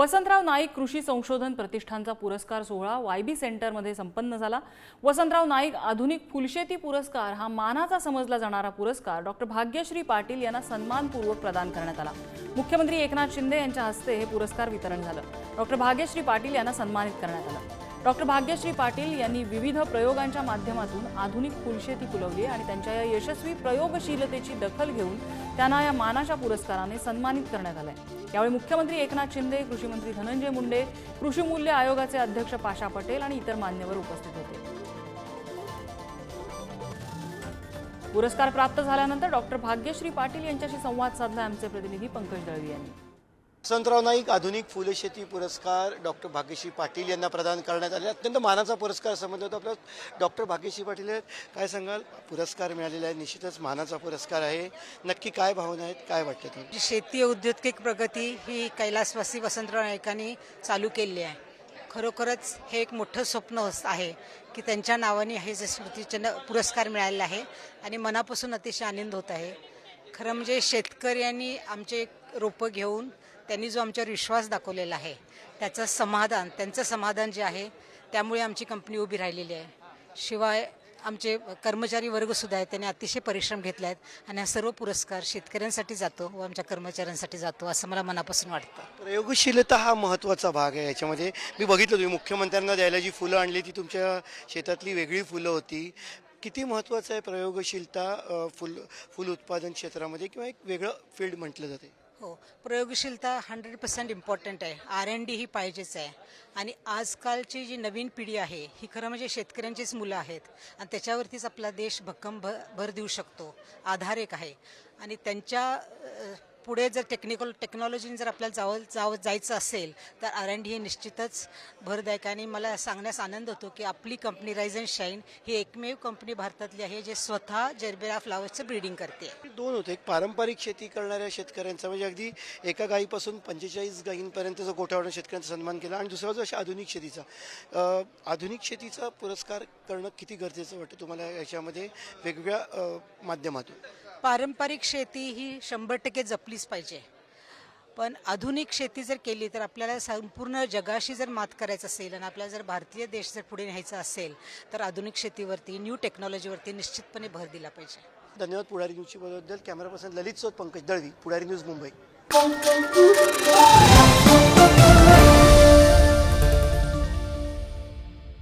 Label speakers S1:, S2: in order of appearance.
S1: वसंतराव नाईक कृषी संशोधन प्रतिष्ठानचा पुरस्कार सोहळा वायबी सेंटरमध्ये संपन्न झाला. वसंतराव नाईक आधुनिक फुलशेती पुरस्कार हा मानाचा समजला जाणारा पुरस्कार डॉक्टर भाग्यश्री पाटील यांना सन्मानपूर्वक प्रदान करण्यात आला. मुख्यमंत्री एकनाथ शिंदे यांच्या हस्ते हे पुरस्कार वितरण झालं. डॉक्टर भाग्यश्री पाटील यांना सन्मानित करण्यात आलं. डॉक्टर भाग्यश्री पाटील यांनी विविध प्रयोगांच्या माध्यमातून आधुनिक फुलशेती फुलवली आणि त्यांच्या या यशस्वी प्रयोगशीलतेची दखल घेऊन त्यांना या मानाच्या पुरस्काराने सन्मानित करण्यात आलंय. यावेळी मुख्यमंत्री एकनाथ शिंदे कृषीमंत्री धनंजय मुंडे कृषी मूल्य आयोगाचे अध्यक्ष पाशा पटेल आणि इतर मान्यवर उपस्थित होते. पुरस्कार प्राप्त झाल्यानंतर डॉक्टर भाग्यश्री पाटील यांच्याशी संवाद साधला आमचे प्रतिनिधी पंकज दळवी यांनी.
S2: वसंतराव नाईक आधुनिक फुलशेती पुरस्कार डॉक्टर भाग्यश्री पाटील यांना प्रदान करण्यात आले. अत्यंत मानाचा पुरस्कार समजला होता आपला डॉक्टर भाग्यश्री पाटील आहेत काय सांगाल? पुरस्कार मिळालेला आहे. निश्चितच मानाचा पुरस्कार आहे. नक्की काय भावना आहेत? काय वाटतं तुम्ही
S3: शेती औद्योगिक प्रगती ही कैलासवासी वसंतराव नाईकांनी चालू केली आहे. खरोखरच हे एक मोठं स्वप्न आहे की त्यांच्या नावाने हे जे स्मृतिचिन्ह पुरस्कार मिळालेला आहे आणि मनापासून अतिशय आनंद होत आहे. खरं म्हणजे शेतकऱ्यांनी आमचे रोपं घेऊन त्यांनी जो आमच्यावर विश्वास दाखवलेला आहे त्याचं समाधान त्यांचं समाधान जे आहे त्यामुळे आमची कंपनी उभी राहिलेली आहे. शिवाय आमचे कर्मचारी वर्गसुद्धा आहेत त्यांनी अतिशय परिश्रम घेतले आहेत आणि हा सर्व पुरस्कार शेतकऱ्यांसाठी जातो व आमच्या कर्मचाऱ्यांसाठी जातो असं मला मनापासून वाटतं.
S2: प्रयोगशीलता हा महत्त्वाचा भाग आहे याच्यामध्ये. मी बघितलं तुम्ही मुख्यमंत्र्यांना द्यायला जी फुलं आणली ती तुमच्या शेतातली वेगळी फुलं होती. किती महत्त्वाचं आहे प्रयोगशीलता फुल फुल उत्पादन क्षेत्रामध्ये किंवा एक वेगळं फील्ड म्हटलं जाते?
S3: हो प्रयोगशीलता हंड्रेड पर्सेंट इम्पॉर्टंट आहे. आर एन डी ही पाहिजेच आहे. आणि आजकालची जी नवीन पिढी आहे ही खरं म्हणजे शेतकऱ्यांचीच मुलं आहेत. आणि त्याच्यावरतीच आपला देश भक्कम भ भर देऊ शकतो. आधार एक आहे. आणि त्यांच्या पुढे जर टेक्निकल टेक्नॉलॉजीने जर आपल्याला जावं जावं जायचं असेल तर आर अँड डी हे निश्चितच भरदायक आणि मला सांगण्यास आनंद होतो की आपली कंपनी राईज अँड शाईन ही एकमेव कंपनी भारतातली आहे जे स्वतः जर्बेरा फ्लावर्सचं ब्रीडिंग करते.
S2: दोन होते. एक पारंपरिक शेती करणाऱ्या शेतकऱ्यांचा म्हणजे अगदी एका गायीपासून पंचेचाळीस गायींपर्यंतचा गोठ्यावरून शेतकऱ्यांचा सन्मान केला. आणि दुसरा जो अशा आधुनिक शेतीचा आधुनिक शेतीचा पुरस्कार करणं किती गरजेचं वाटतं तुम्हाला याच्यामध्ये? वेगवेगळ्या माध्यमातून.
S3: पारंपरिक शेती ही शंभर टक्के जपलीच पाहिजे. पण आधुनिक शेती जर केली तर आपल्याला संपूर्ण जगाशी जर मात करायचं असेल आणि आपल्याला जर भारतीय देश जर पुढे न्यायचा असेल तर आधुनिक शेतीवरती न्यू टेक्नॉलॉजीवरती निश्चितपणे भर दिला पाहिजे.
S2: धन्यवाद पुढारी न्यूजची बद्दल camera person Lalit Sot Pankaj Dalvi Pudhari news Mumbai.